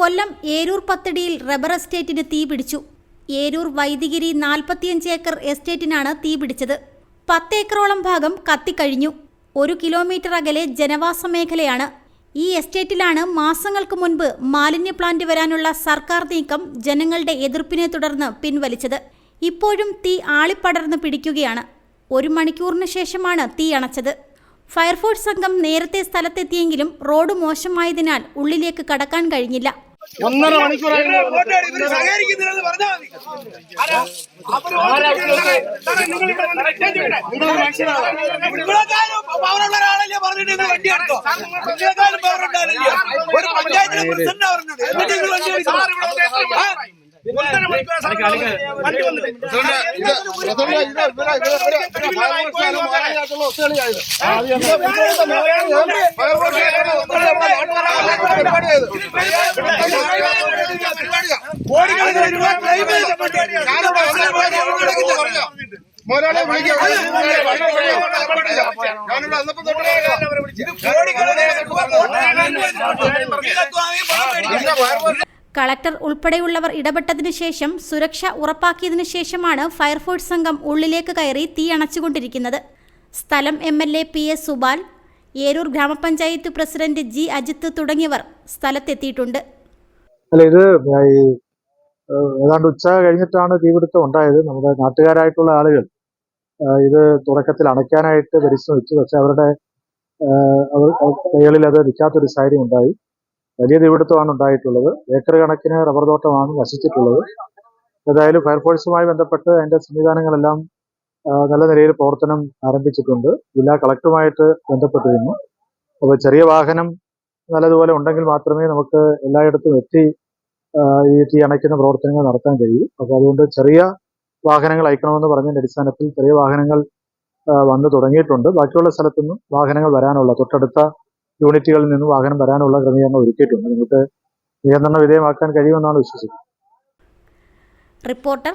കൊല്ലം Eroor പത്തടിയിൽ rubber എസ്റ്റേറ്റിന് തീ പിടിച്ചു. ഏരൂർ വൈദികിരി നാൽപ്പത്തിയഞ്ച് ഏക്കർ എസ്റ്റേറ്റിനാണ് തീ പിടിച്ചത്. പത്ത് ഏക്കറോളം ഭാഗം കത്തിക്കഴിഞ്ഞു ഒരു കിലോമീറ്റർ അകലെ ജനവാസ മേഖലയാണ്. ഈ എസ്റ്റേറ്റിലാണ് മാസങ്ങൾക്ക് മുൻപ് മാലിന്യ പ്ലാന്റ് വരാനുള്ള സർക്കാർ നീക്കം ജനങ്ങളുടെ എതിർപ്പിനെ തുടർന്ന് പിൻവലിച്ചത്. ഇപ്പോഴും തീ ആളിപ്പടർന്ന് പിടിക്കുകയാണ്. ഒരു മണിക്കൂറിന് ശേഷമാണ് തീ അണച്ചത്. ഫയർഫോഴ്സ് സംഘം നേരത്തെ സ്ഥലത്തെത്തിയെങ്കിലും റോഡ് മോശമായതിനാൽ ഉള്ളിലേക്ക് കടക്കാൻ കഴിഞ്ഞില്ല. ഒന്നര മണിക്കൂറായി ഒന്നര മണിക്കൂർ വണ്ടി വന്നിട്ട് പറഞ്ഞു. വിളിക്കാം. ഞാനിവിടെ വന്നപ്പോ തൊട്ട് കളക്ടർ ഉൾപ്പെടെയുള്ളവർ ഇടപെട്ടതിനു ശേഷം സുരക്ഷ ഉറപ്പാക്കിയതിനു ശേഷമാണ് ഫയർഫോഴ്സ് സംഘം ഉള്ളിലേക്ക് കയറി തീ അണച്ചുകൊണ്ടിരിക്കുന്നത്. സ്ഥലം M L A P S Subal Eroor ഗ്രാമപഞ്ചായത്ത് പ്രസിഡന്റ് ജി അജിത്ത് തുടങ്ങിയവർ സ്ഥലത്തെത്തിയിട്ടുണ്ട്. ഇത് ഏതാണ്ട് ഉച്ച കഴിഞ്ഞിട്ടാണ് തീപിടുത്തം ഉണ്ടായത്. നമ്മുടെ നാട്ടുകാരായിട്ടുള്ള ആളുകൾ ഇത് തുടക്കത്തിൽ അണയ്ക്കാനായിട്ട് പരിശ്രമിച്ചു. പക്ഷെ അവരുടെ കൈകളിൽ അത് നിൽക്കാത്തൊരു സാഹചര്യം ഉണ്ടായി. വലിയ തീപിടുത്തമാണ് ഉണ്ടായിട്ടുള്ളത്. ഏക്കർ കണക്കിന് റബ്ബർ തോട്ടമാണ് നശിച്ചിട്ടുള്ളത്. ഏതായാലും ഫയർഫോഴ്സുമായി ബന്ധപ്പെട്ട് അതിന്റെ സംവിധാനങ്ങളെല്ലാം നല്ല നിലയിൽ പ്രവർത്തനം ആരംഭിച്ചിട്ടുണ്ട്. ജില്ലാ കളക്ടറുമായിട്ട് ബന്ധപ്പെട്ടിരുന്നു. അപ്പോൾ ചെറിയ വാഹനം നല്ലതുപോലെ ഉണ്ടെങ്കിൽ മാത്രമേ നമുക്ക് എല്ലായിടത്തും എത്തി ഈ തീ അണയ്ക്കുന്ന പ്രവർത്തനങ്ങൾ നടത്താൻ കഴിയൂ. അപ്പോൾ അതുകൊണ്ട് ചെറിയ വാഹനങ്ങൾ അയക്കണമെന്ന് പറഞ്ഞതിന്റെ അടിസ്ഥാനത്തിൽ ചെറിയ വാഹനങ്ങൾ വന്നു തുടങ്ങിയിട്ടുണ്ട്. ബാക്കിയുള്ള സ്ഥലത്തുനിന്നും വാഹനങ്ങൾ വരാനുള്ള തൊട്ടടുത്ത യൂണിറ്റുകളിൽ നിന്ന് വാഹനം വരാനുള്ള ക്രമീകരണം ഒരുക്കിയിട്ടുണ്ട്. നിങ്ങൾക്ക് നിയന്ത്രണ വിധേയമാക്കാൻ കഴിയുമെന്നാണ് വിശ്വസിക്കുന്നത്. Reporter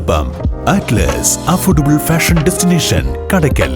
അറ്റ്ലസിനൊപ്പം Atlas affordable fashion destination Kadakkal